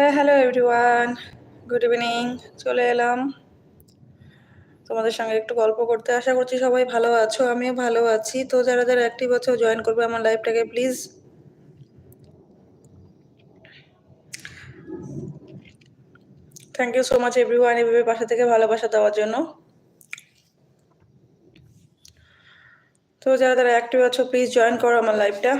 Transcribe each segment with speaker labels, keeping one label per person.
Speaker 1: হ্যাঁ hello everyone good evening চলে এলাম। তোমাদের সঙ্গে একটু গল্প করতে আশা করছি সবাই ভালো আছো, আমিও ভালো আছি। তো যারা যারা অ্যাক্টিভ আছো জয়েন করবে আমার লাইফটাকে please thank you so much everyone এভাবে পাশে থেকে ভালোবাসা দেওয়ার জন্য। তো যারা যারা অ্যাক্টিভ আছো প্লিজ জয়েন করো আমার লাইফটা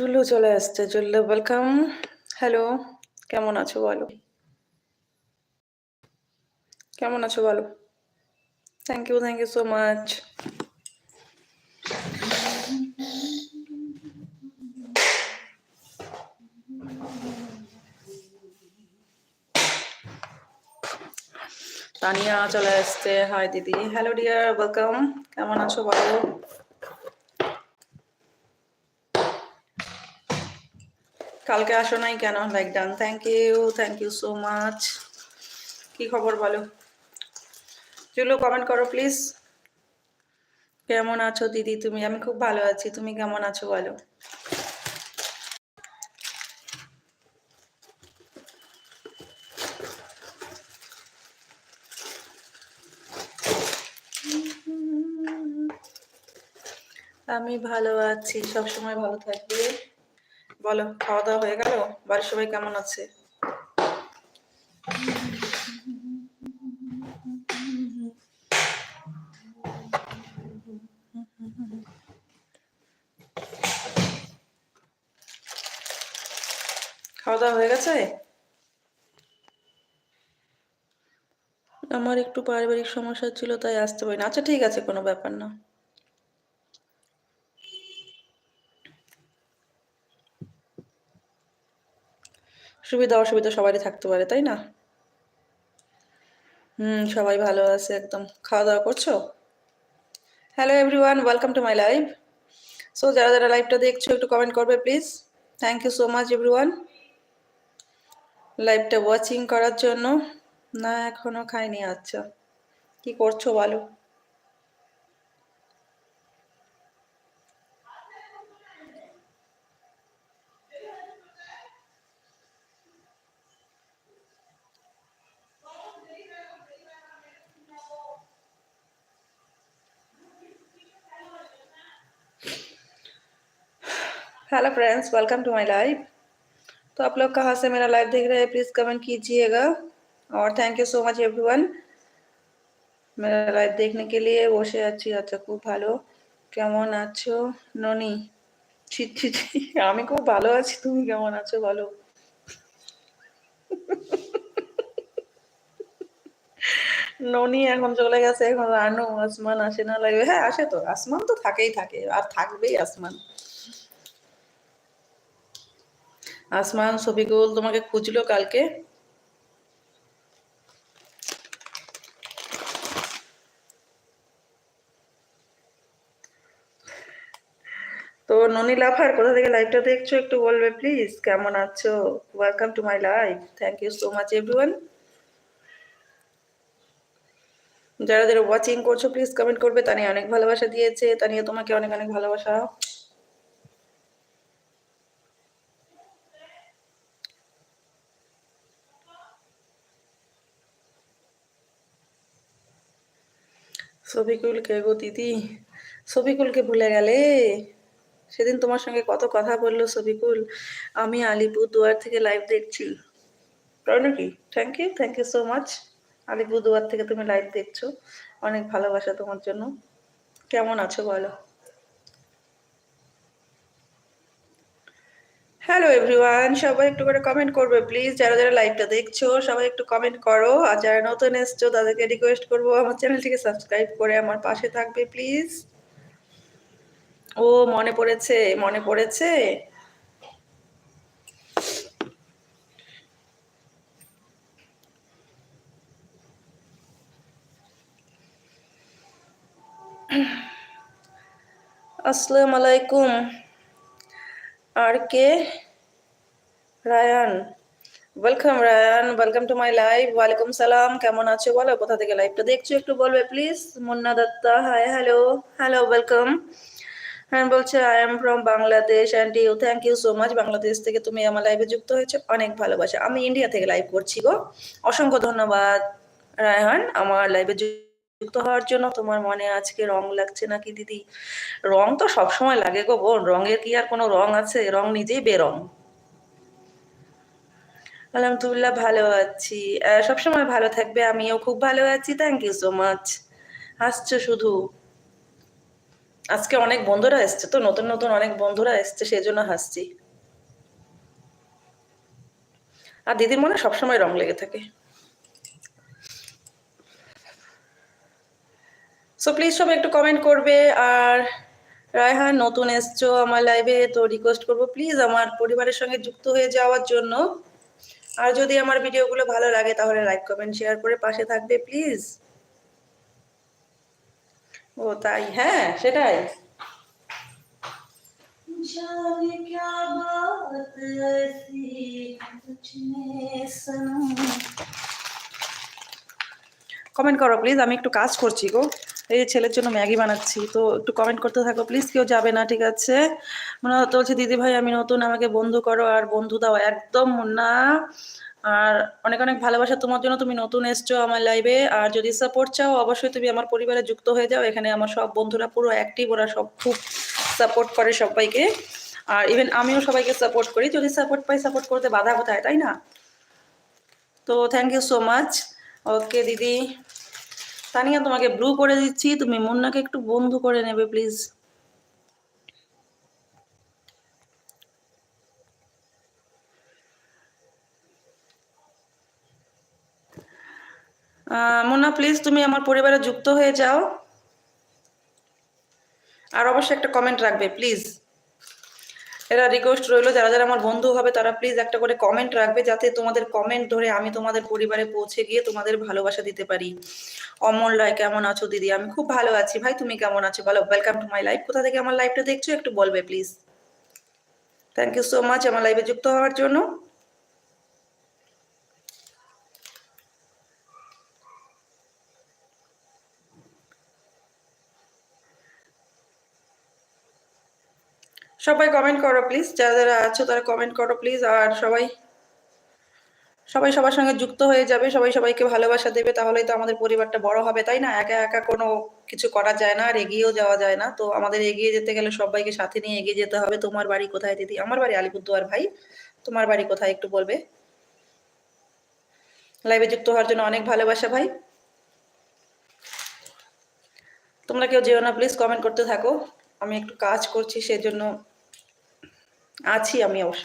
Speaker 1: জুল্লু চলে আসছে। জুল্লু ওয়েলকাম হ্যালো কেমন আছো বলো? কেমন আছো বলো? Thank you thank you so much Tania চলে আসছে। হাই দিদি। হ্যালো ডিয়ার ওয়েলকাম কেমন আছো বলো? কালকে আসো নাই কেন? Like done thank you thank you so much কি খবর বলো? চলো কমেন্ট করো প্লিজ কেমন আছো দিদি তুমি? আমি খুব ভালো আছি। তুমি কেমন আছো বলো? আমি ভালো আছি। সবসময় ভালো থাকবে। বলো খাওয়া দাওয়া হয়ে গেল? বাড়ির সবাই কেমন আছে? খাওয়া দাওয়া হয়ে গেছে? আমার একটু পারিবারিক সমস্যা ছিল, তাই আসতে পারি না আচ্ছা ঠিক আছে, কোনো ব্যাপার না। সুবিধা অসুবিধা সবারই থাকতে পারে, তাই না? হুম, সবাই ভালো আছে একদম। খাওয়া দাওয়া করছ? Hello everyone welcome to my live so যারা যারা লাইভটা দেখছ, একটু কমেন্ট করবে please thank you so much everyone লাইভটা ওয়াচিং করার জন্য। না, এখনও খাইনি আচ্ছা। কি করছ বলো? hello friends welcome to my live तो आप लोग कहाँ से मेरा लाइव देख रहे हैं प्लीज़ कमेंट कीजिएगा और thank you so much everyone मेरा लाइव देखने के लिए বসে আছি আচ্ছা খুব ভালো কেমন আছো ননি ছি ছি ছি আমি খুব ভালো আছি তুমি কেমন আছো বলো ননি এখন চলে গেছে এখন রানু আসমান আসে না লাগবে হ্যাঁ আসে তো আসমান তো থাকেই থাকে আর থাকবেই আসমান আসমান শফিকুল তোমাকে খুঁজলো কালকে? তো ননি লাফার, কোথা থেকে লাইভটা দেখছ একটু বলবে প্লিজ কেমন আছো? Welcome to my live thank you so much everyone যারা যারা ওয়াচিং করছ প্লিজ কমেন্ট করবে। তানিয়া অনেক ভালোবাসা দিয়েছে। তানিয়া তোমাকে অনেক অনেক ভালোবাসা। কে গো দিদি। সফিকুলকে ভুলে গেলে? সেদিন তোমার সঙ্গে কত কথা বলল সফিকুল আমি আলিপুরদুয়ার থেকে লাইভ দেখছি। তাই নাকি? Thank you thank you so much Alipurduar থেকে তুমি লাইভ দেখছ। অনেক ভালোবাসা তোমার জন্য। কেমন আছো বলো? হ্যালো এভরিওয়ান সবাই একটু করে কমেন্ট করবে প্লিজ যারা যারা লাইভটা দেখছ, সবাই একটু কমেন্ট করো। আর যারা নতুন এসছো, তাদেরকে রিকোয়েস্ট করব আমার চ্যানেলটিকে সাবস্ক্রাইব করে আমার পাশে থাকবে প্লিজ ও, মনে পড়েছে মনে পড়েছে। আসসালামু আলাইকুম। আর কে Rayan welcome Rayan welcome to my live ওয়ালাইকুম সালাম কেমন আছো বলো? কোথা থেকে লাইভটা দেখছ একটু বলবে please Munna Datta hi hello hello welcome হ্যাঁ বলছে I am from Bangladesh and you thank you so much Bangladesh থেকে তুমি আমার লাইভে যুক্ত হয়েছো। অনেক ভালোবাসা। আমি ইন্ডিয়া থেকে লাইভ করছি গো। অসংখ্য ধন্যবাদ রায়হান আমার লাইভে যুক্ত হওয়ার জন্য তোমার মনে আজকে রং লাগছে নাকি, দিদি? রং তো সবসময় লাগে গো বোন, রঙের কি আর কোনো রং আছে? রং নিজেই বেরং। আলহামদুলিল্লাহ ভালো আছি। সবসময় ভালো থাকবে, আমিও খুব ভালো আছি থ্যাংক ইউ সো মাচ হাসছো শুধু। আজকে অনেক বন্ধুরা এসছে তো, নতুন নতুন অনেক বন্ধুরা এসছে সেই জন্য হাসছি। আর দিদির মনে সবসময় রং লেগে থাকে। সো প্লিজ সবাই একটু কমেন্ট করবে। আর রায়হান নতুন এসছো আমার লাইভে তো রিকোয়েস্ট করব। প্লিজ আমার পরিবারের সঙ্গে যুক্ত হয়ে যাওয়ার জন্য। আর যদি আমার ভিডিওগুলো ভালো লাগে তাহলে লাইক কমেন্ট শেয়ার করে পাশে থাকবে প্লিজ ও তাই। হ্যাঁ সেটাই। কমেন্ট করো প্লিজ আমি একটু কাজ করছি গো। এই যে ছেলের জন্য ম্যাগি বানাচ্ছি, তো একটু কমেন্ট করতে থাকো প্লিজ কেউ যাবে না, ঠিক আছে? মনে হতো বলছে, দিদি ভাই, আমি নতুন, আমাকে বন্ধু করো আর বন্ধু দাও। একদম না আর অনেক অনেক ভালোবাসা তোমার জন্য, তুমি নতুন এসছো আমার লাইভে আর যদি সাপোর্ট চাও, অবশ্যই তুমি আমার পরিবারে যুক্ত হয়ে যাও। এখানে আমার সব বন্ধুরা পুরো অ্যাক্টিভ ওরা সব খুব সাপোর্ট করে সবাইকে। আর ইভেন আমিও সবাইকে সাপোর্ট করি। যদি সাপোর্ট পাই সাপোর্ট করতে বাধা কোথায়, তাই না? তো thank you so much okay দিদি। তানিয়া, তোমাকে ব্লু করে দিচ্ছি। তুমি মুন্নাকে একটু বন্ধু করে নেবে প্লিজ মুন্না প্লিজ তুমি আমার পরিবারে যুক্ত হয়ে যাও। আর অবশ্যই একটা কমেন্ট রাখবে প্লিজ এরা রিকোয়েস্ট রইল, যারা যারা আমার বন্ধু হবে, তারা প্লিজ একটা করে কমেন্ট রাখবে, যাতে তোমাদের কমেন্ট ধরে আমি তোমাদের পরিবারে পৌঁছে গিয়ে তোমাদের ভালোবাসা দিতে পারি। অমল রায়, কেমন আছো দিদি? আমি খুব ভালো আছি। ভাই, তুমি কেমন আছো? বলো ওয়েলকাম টু মাই লাইফ কোথা থেকে আমার লাইফটা দেখছ? একটু বলবে please thank you so much আমার লাইফে যুক্ত হওয়ার জন্য। সবাই কমেন্ট করো প্লিজ যারা যারা আছো, তারা কমেন্ট করো প্লিজ আর সবাই সবাই সবার সঙ্গে যুক্ত হয়ে যাবে। সবাই সবাইকে ভালোবাসা দেবে, তাহলেই তো আমাদের পরিবারটা বড় হবে, তাই না? একা একা কোনো কিছু করা যায় না, আর এগিয়েও যাওয়া যায় না। তো আমাদের এগিয়ে যেতে গেলে সবাইকে সাথে নিয়ে এগিয়ে যেতে হবে। তোমার বাড়ি কোথায়, দিদি? আমার বাড়ি আলিপুরদুয়ার, ভাই। তোমার বাড়ি কোথায়, একটু বলবে? লাইভে যুক্ত হওয়ার জন্য অনেক ভালোবাসা, ভাই। তোমরা কেউ যেও না প্লিজ কমেন্ট করতে থাকো। আমি একটু কাজ করছি, সেজন্য আছি আমি অবশ্য।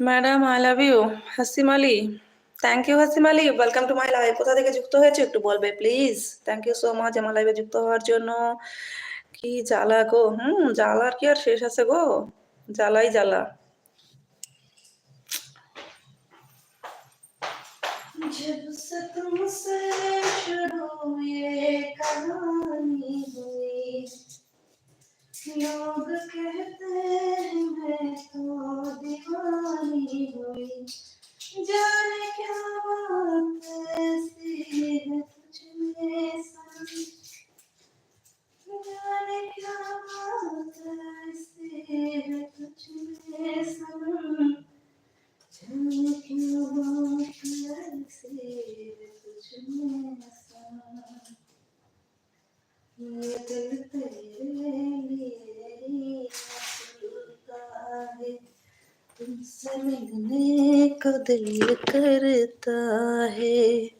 Speaker 1: madam I love you Hasim Ali thank you Hasim Ali welcome to my live কোথা থেকে যুক্ত হয়েছে একটু বলবে please thank you so much আমার লাইভে যুক্ত হওয়ার জন্য কি জ্বালা গো হুম জ্বালার কি আর শেষ আছে গো জ্বালাই জ্বালা जब से तुमसे शुरू ये कहानी हुई लोग कहते हैं मैं तो दीवानी हुई जाने क्या बात ऐसी है तुझ में सनम जाने क्या बात ऐसी है तुझ में सनम जाने क्यों बात ऐसी है तुझ में सनम तुमसे मिलने को दिल करता है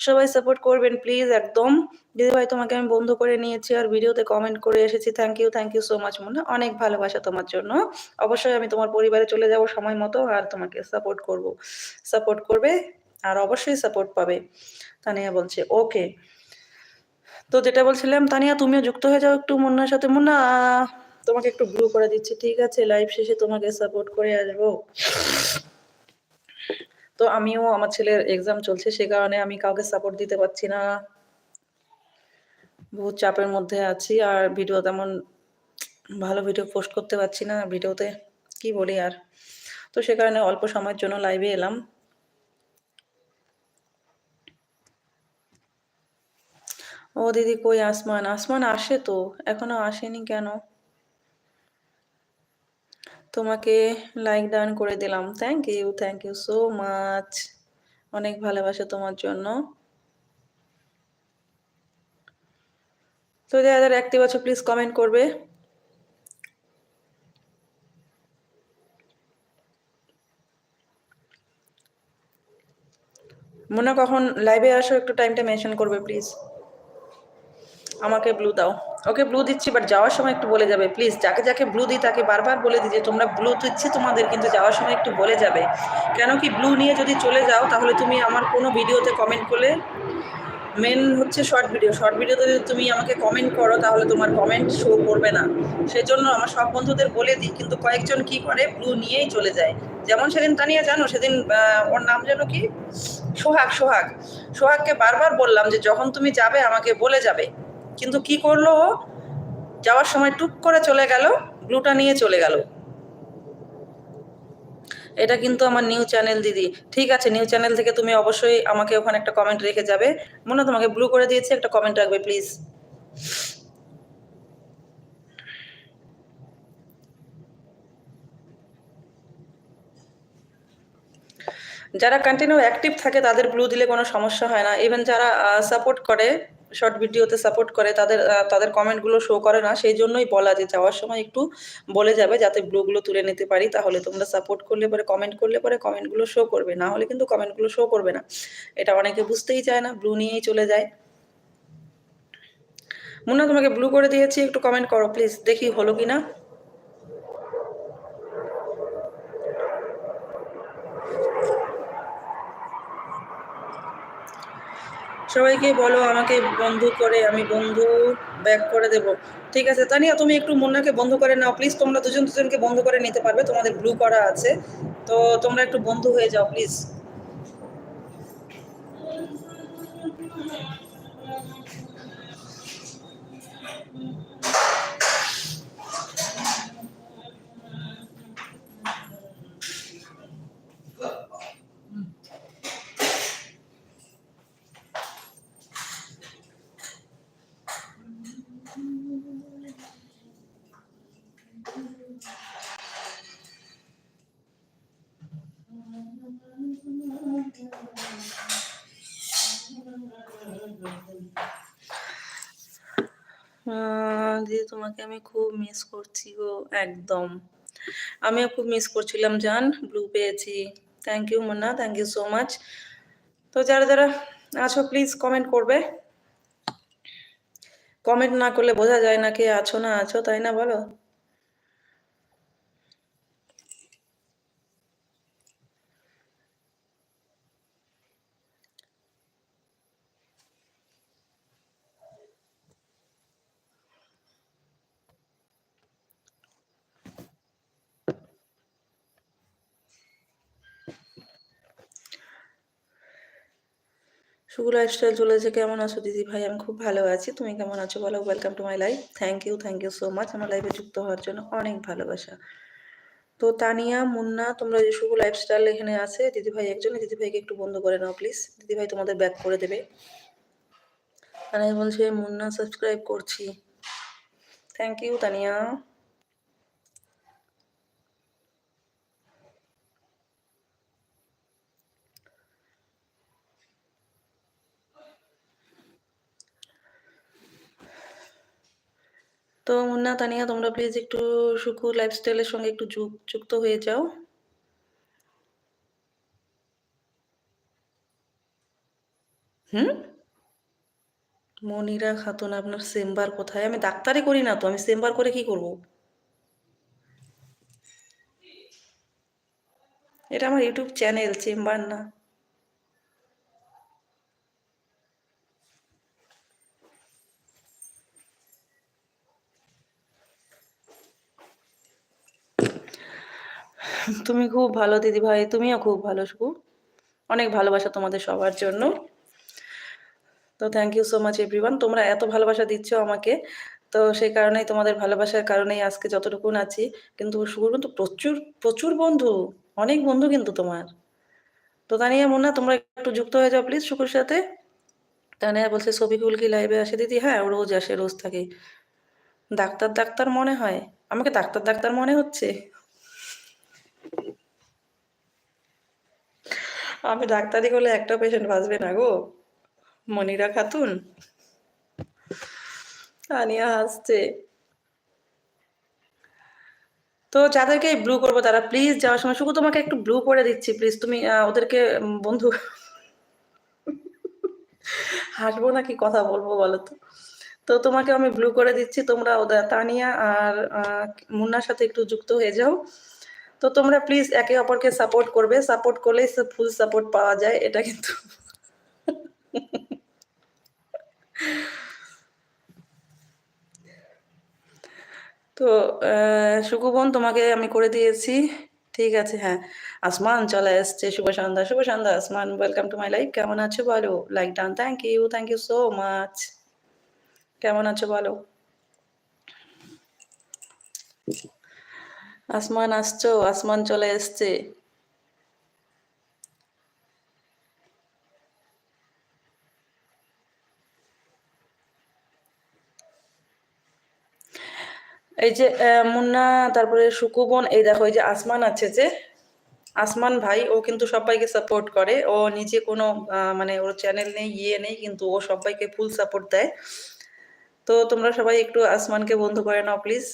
Speaker 1: সবাই সাপোর্ট করবেন প্লিজ একদম দিদি ভাই তোমাকে আমি বন্ধ করে নিয়েছি আর ভিডিওতে কমেন্ট করে এসেছি thank you thank you so much মনে অনেক ভালোবাসা তোমার জন্য অবশ্যই আমি তোমার পরিবারে চলে যাব সময় মতো আর তোমাকে সাপোর্ট করব সাপোর্ট করবে আর অবশ্যই সাপোর্ট পাবে তানিয়া বলছে ওকে তো যেটা বলছিলাম, তানিয়া, তুমিও যুক্ত হয়ে যাও একটু মুন্নার সাথে। মুন্না, তোমাকে একটু ব্লু করে দিচ্ছি, ঠিক আছে? লাইভ শেষে তোমাকে সাপোর্ট করে আসব। তো আমিও, আমার ছেলের এক্সাম চলছে, সে কারণে আমি কাউকে সাপোর্ট দিতে পারছি না। বহুত চাপের মধ্যে আছি, আর ভিডিও তেমন ভালো ভিডিও পোস্ট করতে পারছি না ভিডিওতে কি বলি আর? তো সে কারণে অল্প সময়ের জন্য লাইভে এলাম। ও দিদি কই? আসমান। আসমান আসে তো। এখনও আসেনি কেন? তোমাকে লাইক ডান করে দিলাম। Thank you thank you so much অনেক ভালোবাসা তোমার জন্য। তো যারা অ্যাক্টিভ আছো প্লিজ কমেন্ট করবে। মনে কখন লাইভে আসো একটু টাইমটা মেনশন করবে প্লিজ আমাকে ব্লু দাও। ওকে ব্লু দিচ্ছি বাট যাওয়ার সময় একটু বলে যাবে। প্লিজ যাকে যাকে ব্লু দিই, তাকে বারবার বলে দিই যে, তোমরা ব্লু দিচ্ছি, তোমাদের কিন্তু যাওয়ার সময় একটু বলে যাবে। কেন কি ব্লু নিয়ে যদি চলে যাও, তাহলে তুমি আমার কোনো ভিডিওতে কমেন্ট করলে মেন হচ্ছে শর্ট ভিডিও শর্ট ভিডিওতে যদি তুমি আমাকে কমেন্ট করো, তাহলে তোমার কমেন্ট শো করবে না। সেজন্য আমার সব বন্ধুদের বলে দিই, কিন্তু কয়েকজন কি করে ব্লু নিয়েই চলে যায়। যেমন সেদিন তানিয়া, জানো? সেদিন ওর নাম যেন কি? সোহাগ সোহাগ। সোহাগকে বারবার বললাম যে, যখন তুমি যাবে, আমাকে বলে যাবে। কিন্তু কি করল? ও? যাওয়ার সময় টুক করে চলে গেল ব্লুটা নিয়ে চলে গেল। এটা কিন্তু আমার নিউ চ্যানেল, দিদি। ঠিক আছে, নিউ চ্যানেল থেকে তুমি অবশ্যই আমাকে ওখানে একটা কমেন্ট রেখে যাবে। মনে তোমাকে ব্লু করে দিয়েছি, একটা কমেন্ট রাখবে প্লিজ যারা কন্টিনিউ অ্যাক্টিভ থাকে, তাদের ব্লু দিলে কোনো সমস্যা হয় না। ইভেন যারা সাপোর্ট করে শর্ট ভিডিওতে সাপোর্ট করে, তাদের তাদের কমেন্টগুলো শো করে না, সেই জন্যই বলা যে যাওয়ার সময় একটু বলে যাবে যাতে ব্লুগুলো তুলে নিতে পারি, তাহলে তোমরা সাপোর্ট করলে পরে কমেন্ট করলে পরে কমেন্টগুলো শো করবে, না হলে কিন্তু কমেন্টগুলো শো করবে না। এটা অনেকে বুঝতেই চায় না ব্লু নিয়েই চলে যায়। মুন্না, তোমাকে ব্লু করে দিয়েছি, একটু কমেন্ট করো প্লিজ দেখি হলো কি না সবাইকে বলো, আমাকে বন্ধু করে, আমি বন্ধু ব্যাক করে দেব। ঠিক আছে, তানিয়া, তুমি একটু মুন্নাকে বন্ধ করে নাও প্লিজ তোমরা দুজন দুজনকে বন্ধ করে নিতে পারবে, তোমাদের ব্লু করা আছে। তো তোমরা একটু বন্ধু হয়ে যাও প্লিজ তোমাকে আমি খুব মিস করছি গো, একদম। আমিও খুব মিস করছিলাম, জান ব্লু পেয়েছি। Thank you Munna thank you so much তো যারা যারা আছো প্লিজ কমেন্ট করবে। কমেন্ট না করলে বোঝা যায় না কে আছো না আছো, তাই না বলো? শুভ লাইফস্টাইল চলেছে কেমন আছো দিদি ভাই? আমি খুব ভালো আছি। তুমি কেমন আছো বলো? Welcome to my life thank you thank you so much আমার লাইফে যুক্ত হওয়ার জন্য অনেক ভালোবাসা। তো তানিয়া, মুন্না, তোমরা যে শুভ লাইফস্টাইল এখানে আছে, দিদি ভাই একজন, দিদি ভাইকে একটু বন্ধ করে নাও প্লিজ দিদি ভাই তোমাদের ব্যাক করে দেবে। তানিয়া বলছে, মুন্না সাবস্ক্রাইব করছি। Thank you Tania. তো মুন্না, তানিয়া, তোমরা প্লিজ একটু সুখু লাইফস্টাইলের সঙ্গে একটু যুক- যুক্ত হয়ে যাও। হুম? মনিরা, খাতুন, আপনার চেম্বার কোথায়? আমি ডাক্তারি করি না তো, আমি চেম্বার করে কি করব? এটা আমার ইউটিউব চ্যানেল, চেম্বার না। তুমি খুব ভালো দিদি ভাই তুমিও খুব ভালো সুকু অনেক ভালোবাসা তোমাদের সবার জন্য। তো thank you so much everyone তোমরা এত ভালোবাসা দিচ্ছ আমাকে। তো সেই কারণেই তোমাদের ভালোবাসার কারণেই আজকে যতটুকুন আছি। কিন্তু শুকুর কিন্তু প্রচুর প্রচুর বন্ধু। অনেক বন্ধু কিন্তু তোমার। তো তানিয়া, মুন্না, তোমরা একটু যুক্ত হয়ে যাও প্লিজ শুকুর সাথে। তানিয়া বলছে সবিকুল কি লাইভে আসে? দিদি হ্যাঁ রোজ আসে, রোজ থাকে। ডাক্তার ডাক্তার মনে হয়। আমাকে ডাক্তার ডাক্তার মনে হচ্ছে? আমি ডাক্তারি করলে একটা পেশেন্ট বাঁচবে না গো। মনিরা খাতুন। তানিয়া হাসছে। তো যাদেরকে ব্লু করব তারা প্লিজ যাওয়ার সময়, শুধু তোমাকে একটু ব্লু করে দিচ্ছি প্লিজ তুমি ওদেরকে বন্ধু হাসবো নাকি কথা বলব বলো তো? তো তোমাকে আমি ব্লু করে দিচ্ছি, তোমরা ওদের, তানিয়া আর মুন্নার সাথে একটু যুক্ত হয়ে যাও। তো তোমরা প্লিজ একে অপরকে সাপোর্ট করবে। সাপোর্ট করলেই ফুল সাপোর্ট পাওয়া যায়, এটা কিন্তু তো সুকুবন তোমাকে আমি করে দিয়েছি। ঠিক আছে হ্যাঁ। আসমান, চলে এসছে। শুভ সন্ধ্যা শুভ সন্ধ্যা, আসমান। ওয়েলকাম টু মাই লাইফ কেমন আছো বলো? Like done thank you thank you so much কেমন আছো বলো? আসমান আসছো, আসমান চলে এসছে। এই যে মুন্না, তারপরে সুকুবন, এই দেখো, এই যে আসমান আছে যে, আসমান ভাই, ও কিন্তু সবাইকে সাপোর্ট করে। ও নিজে কোনো মানে ওর চ্যানেল নেই ইয়ে নেই, কিন্তু ও সবাইকে ফুল সাপোর্ট দেয়। তো তোমরা সবাই একটু আসমানকে বন্ধু করে নাও প্লিজ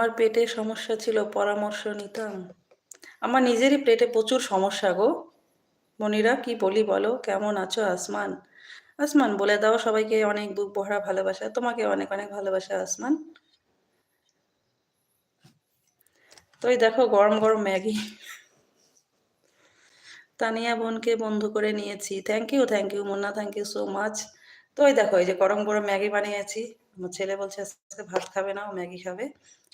Speaker 1: আমার পেটে সমস্যা ছিল, পরামর্শ নিতাম। আমার নিজেরই পেটে প্রচুর সমস্যা গো। মনিরা, কি বলি বলো? কেমন আছো আসমান? আসমান, বলে দাও সবাইকে অনেক বুক ভরা ভালোবাসা। তোমাকে অনেক অনেক ভালোবাসা আসমান। তো এই দেখো, গরম গরম ম্যাগি। তানিয়া বোনকে বন্ধ করে নিয়েছি। Thank you thank you Munna thank you so much তো এই দেখো, এই যে গরম গরম ম্যাগি বানিয়েছি। আমার ছেলে বলছে, আজকে ভাত খাবে না, ও ম্যাগি খাবে।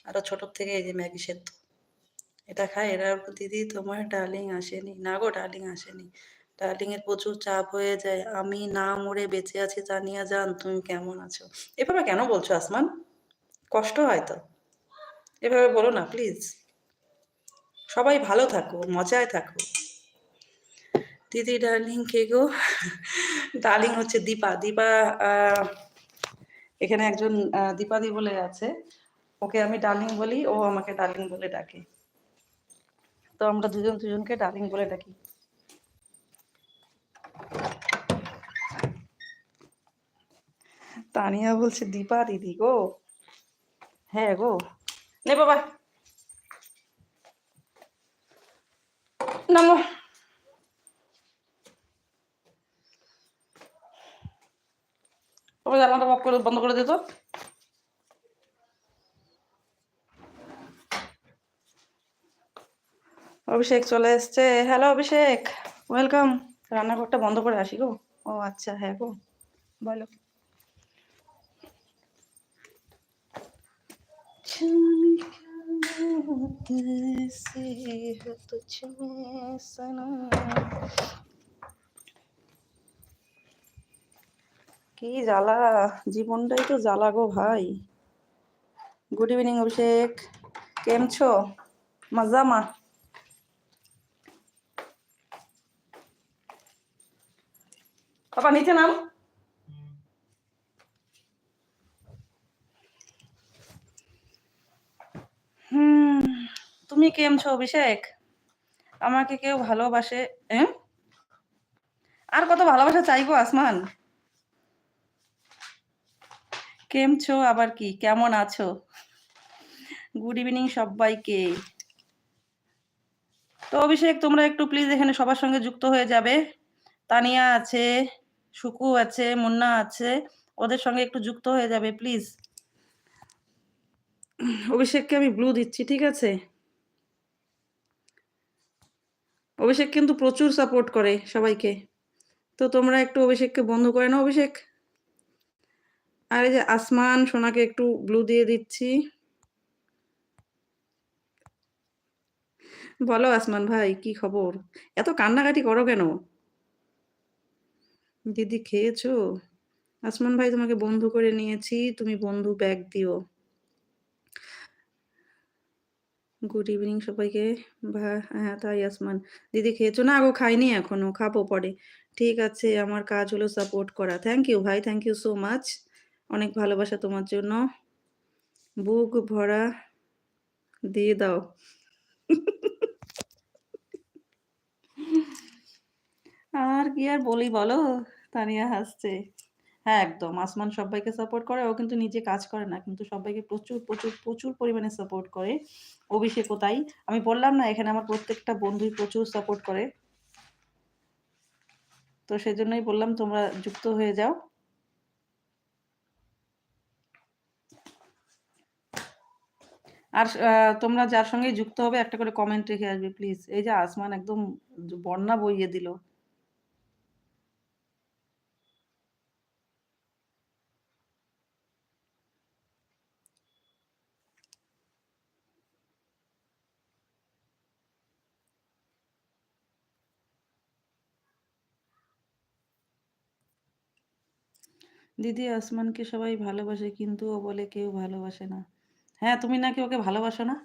Speaker 1: আরও ছোটোর থেকে এই যে ম্যাগি সেদ্ধ। এটা খায়, এরা দিদি, তোমার ডার্লিং আসেনি। না গো, ডার্লিং আসেনি। ডার্লিং এর প্রচুর চাপ হয়ে যায়। আমি না মরে বেঁচে আছি জানিয়া যান, তুমি কেমন আছো? এভাবে কেন বলছো আসমান? কষ্ট হয় তো। এভাবে বলো না, প্লিজ। সবাই ভালো থাকো, মজায় থাকো। দিদি ডার্লিং কে গো? ডার্লিং হচ্ছে দীপা। দীপা এখানে একজন দীপাদি বলে আছে। ওকে আমি ডার্লিং বলি, ও আমাকে ডার্লিং বলে ডাকে। তো আমরা দুজন দুজনকে ডার্লিং বলে ডাকি। তানিয়া বলছে, দীপা দিদি গো। হ্যাঁ গো। নে বাবা। নাম। বাবা জানাটা বাপ করে বন্ধ করে দিত অভিষেক চলে এসছে। হ্যালো অভিষেক। ওয়েলকাম রান্নাঘরটা বন্ধ করে আসি গো। ও আচ্ছা হ্যাঁ গো। বলো। কি জ্বালা? জীবনটাই তো জ্বালা গো ভাই। গুড ইভিনিং অভিষেক। কেমছো? মজামা? পাপা নিচে নাম। হুম, তুমি কেম છો অভিষেক? আমাকে কেউ ভালোবাসে? আর কত ভালোবাসা চাইব, আসমান? কেম છો আবার কি? কেমন আছো? গুড ইভিনিং সবাইকে। তো অভিষেক, তোমরা একটু প্লিজ এখানে সবার সঙ্গে যুক্ত হয়ে যাবে। তানিয়া আছে। সুকু আছে, মুন্না আছে, ওদের সঙ্গে একটু যুক্ত হয়ে যাবে প্লিজ অভিষেককে আমি ব্লু দিচ্ছি, ঠিক আছে? অভিষেক কিন্তু প্রচুর সাপোর্ট করে সবাইকে। তো তোমরা একটু অভিষেককে বন্ধ করে নাও, অভিষেক। আর এই যে আসমান, সোনাকে একটু ব্লু দিয়ে দিচ্ছি। বলো আসমান ভাই, কি খবর? এত কান্নাকাটি করো কেন? দিদি খেয়েছো? আসমান ভাই, তোমাকে বন্ধু করে নিয়েছি, তুমি বন্ধু ব্যাগ দিও। গুড ইভিনিং সবাইকে। হ্যাঁ তাই আসমান। দিদি খেয়েছো? না গো, খাইনি এখনও, খাব পরে। ঠিক আছে, আমার কাজ হলো সাপোর্ট করা। থ্যাংক ইউ ভাই থ্যাংক ইউ সো মাচ অনেক ভালোবাসা তোমার জন্য। বুক ভরা দিয়ে দাও। আর কি আর বলি বলো? তানিয়া হাসছে। হ্যাঁ একদম। আসমান সবাইকে সাপোর্ট করে, ও কিন্তু নিজে কাজ করে না, কিন্তু সবাইকে প্রচুর প্রচুর প্রচুর পরিমাণে সাপোর্ট করে। অভিষেকও তাই। আমি বললাম না, এখানে আমার প্রত্যেকটা বন্ধুই প্রচুর সাপোর্ট করে। তো সেজন্যই বললাম, তোমরা যুক্ত হয়ে যাও। আর তোমরা যার সঙ্গে যুক্ত হবে, একটা করে কমেন্ট রেখে আসবে প্লিজ এই যে আসমান একদম বন্যা বইয়ে দিল। দিদি আসমানকে সবাই ভালোবাসে, কিন্তু ও বলে কেউ ভালোবাসে না। হ্যাঁ তুমি নাকি ওকে ভালোবাসো না?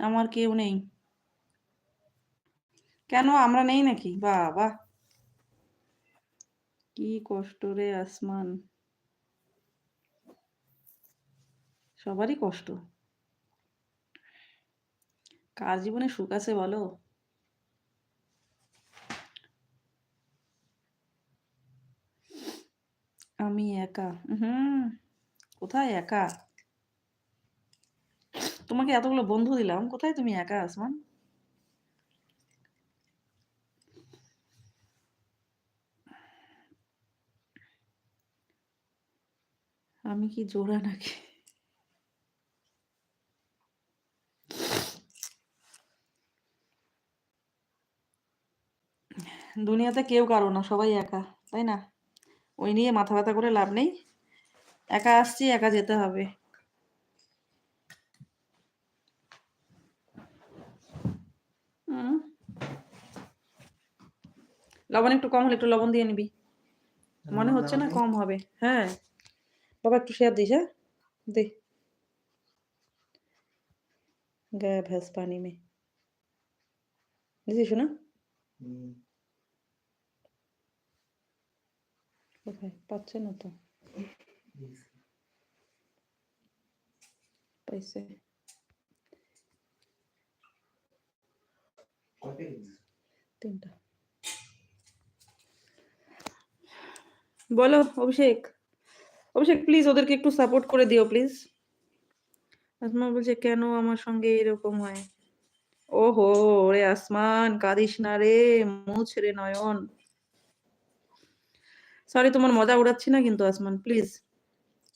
Speaker 1: আমার কেউ নেই। কেন? আমরা নেই নাকি? বাবা। কি কষ্ট রে আসমান। সবারই কষ্ট। কার জীবনে সুখ আছে বলো? আমি একা হুম কোথায় একা তোমাকে এতগুলো বন্ধু দিলাম। কোথায় তুমি একা আসমান আমি কি জোড়া নাকি? দুনিয়াতে কেউ কারও না, সবাই একা, তাই না? ওই নিয়ে মাথা ব্যথা করে লাভ নেই। একা আসছি একা যেতে হবে। লবণ একটু কম হলে একটু লবণ দিয়ে নিবি। মনে হচ্ছে না কম হবে। হ্যাঁ। বাবা একটু শেয়ার দিস হ্যাঁ? দে। গায়ে ভ্যাস পানি মে। দিছিস না? কোথায়? পাচ্ছে না তো। পাইছে। তিনটা। বলো, অভিষেক। অভিষেক প্লিজ ওদেরকে একটু সাপোর্ট করে দিও প্লিজ আসমা বলছে, কেন আমার সঙ্গে এরকম হয়? ওহো রে আসমান কাঁদিস না রে, মুছ রে নয়ন। সরি তোমার মজা উড়াচ্ছি না কিন্তু আসমান প্লিজ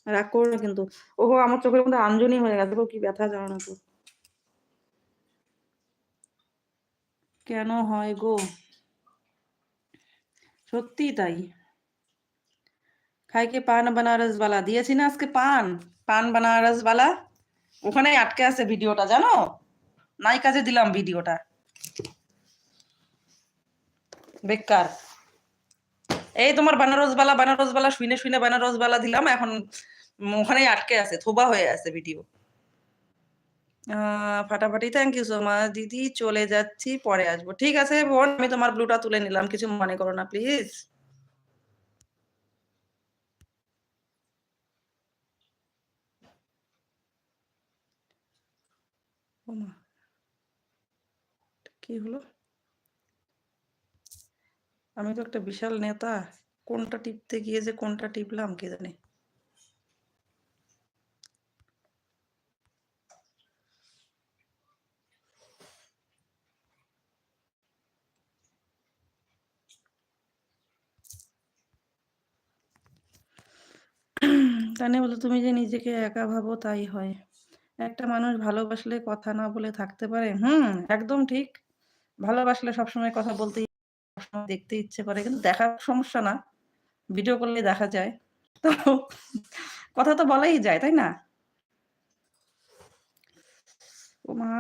Speaker 1: রাগ করো না কিন্তু। ওহো, আমার চোখের মধ্যে আঞ্জনি হয়ে গেছে কি ব্যথা জানো না তো। কেন হয় গো? সত্যি তাই। খাইকে পান বানারস বালা? দিয়েছি না আজকে পান? পান বানারস বালা? ওখানেই আটকে আছে ভিডিওটা, জানো? নাই কাজে দিলাম ভিডিওটা। বেকার। এই তোমার বানারস বালা বানারস বালা শুনে শুনে বানারস বালা দিলাম, এখন ওখানেই আটকে আছে, থোবা হয়ে আছে ভিডিও ফাটাফাটি থ্যাংক ইউ সো মাচ দিদি, চলে যাচ্ছি, পরে আসব। ঠিক আছে, বোন, আমি তোমার ব্লুটা তুলে নিলাম, কিছু মনে করো না প্লিজ কি হলো? আমি তো একটা বিশাল নেতা। কোনটা টিপতে গিয়ে যে কোনটা টিপলাম কে জানে? তুমি যে নিজেকে একা ভাবো তাই হয়। একটা মানুষ ভালোবাসলে কথা না বলে থাকতে পারে, হুম, একদম ঠিক। ভালোবাসলে সবসময় কথা বলতে সবসময় দেখতে ইচ্ছে করে, কিন্তু দেখার সমস্যা না। ভিডিও করলে দেখা যায়। তো কথা তো বলাই যায়, তাই না? ও মা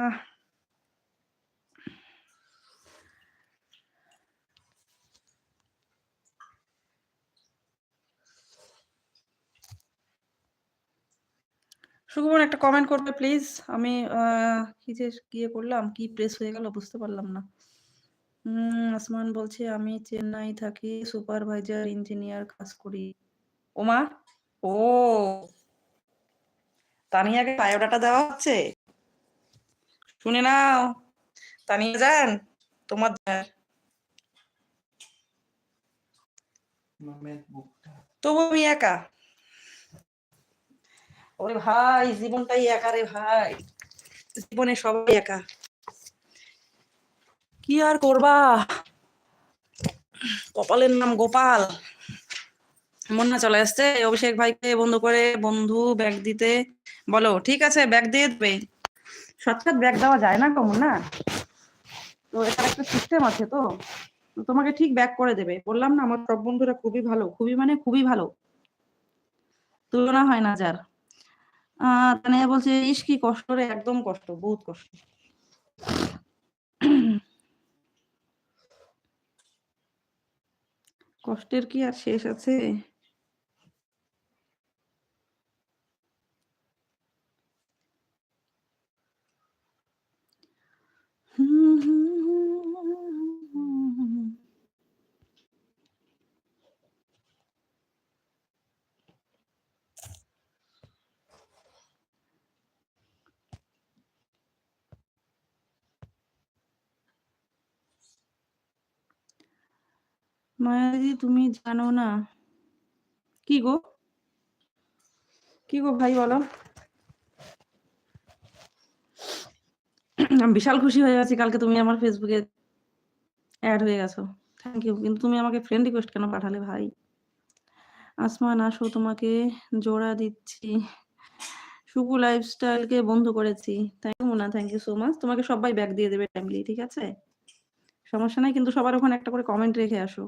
Speaker 1: সুকুমন একটা কমেন্ট করবে প্লিজ আমি কি যে গিয়ে করলাম, কি প্রেস হয়ে গেল বুঝতে পারলাম না। আসমান বলছে আমি চেন্নাই থাকি সুপারভাইজার ইঞ্জিনিয়ার কাজ করি। ওমা ও। তানিয়াকে বায়োডাটা দেওয়া হচ্ছে? শুনে নাও। তানিয়া যান তোমার। তবু আমি একা। ওরে ভাই জীবনটাই একা রে ভাই। জীবনে সবাই একা। কি আর করবা? কপালের নাম গোপাল। মন্না চলে আসছে অভিষেক ভাইকে বন্ধু করে বন্ধু ব্যাগ দিতে। বলো, ঠিক আছে, ব্যাগ দিয়ে দেবে। সৎকার ব্যাগ দেওয়া যায় না কমন, না? তো এটার একটা সিস্টেম আছে তো। তোমাকে ঠিক ব্যাক করে দেবে। বললাম না, আমার সব বন্ধুরা খুবই ভালো। খুবই মানে খুবই ভালো। তুলনা হয় না যার। আহ বলছে, ইস, কি কষ্ট রে, একদম কষ্ট, বহুত কষ্ট। কষ্টের কি আর শেষ আছে? মায়াদি তুমি জানো না। কি গো? কি গো ভাই বলো? আমি বিশাল খুশি হয়ে গেছি কালকে তুমি আমার ফেসবুকে অ্যাড হয়ে গেছো। থ্যাংক ইউ কিন্তু তুমি আমাকে ফ্রেন্ড রিকোয়েস্ট কেন পাঠালে ভাই? আসমান আসো তোমাকে জোড়া দিচ্ছি। সুকু লাইফস্টাইলকে বন্ধ করেছি। Thank you Mona thank you so much তোমাকে সবাই ব্যাক দিয়ে দেবে টাইমলি ঠিক আছে? সমস্যা নাই, কিন্তু সবার ওখানে একটা করে কমেন্ট রেখে আসো।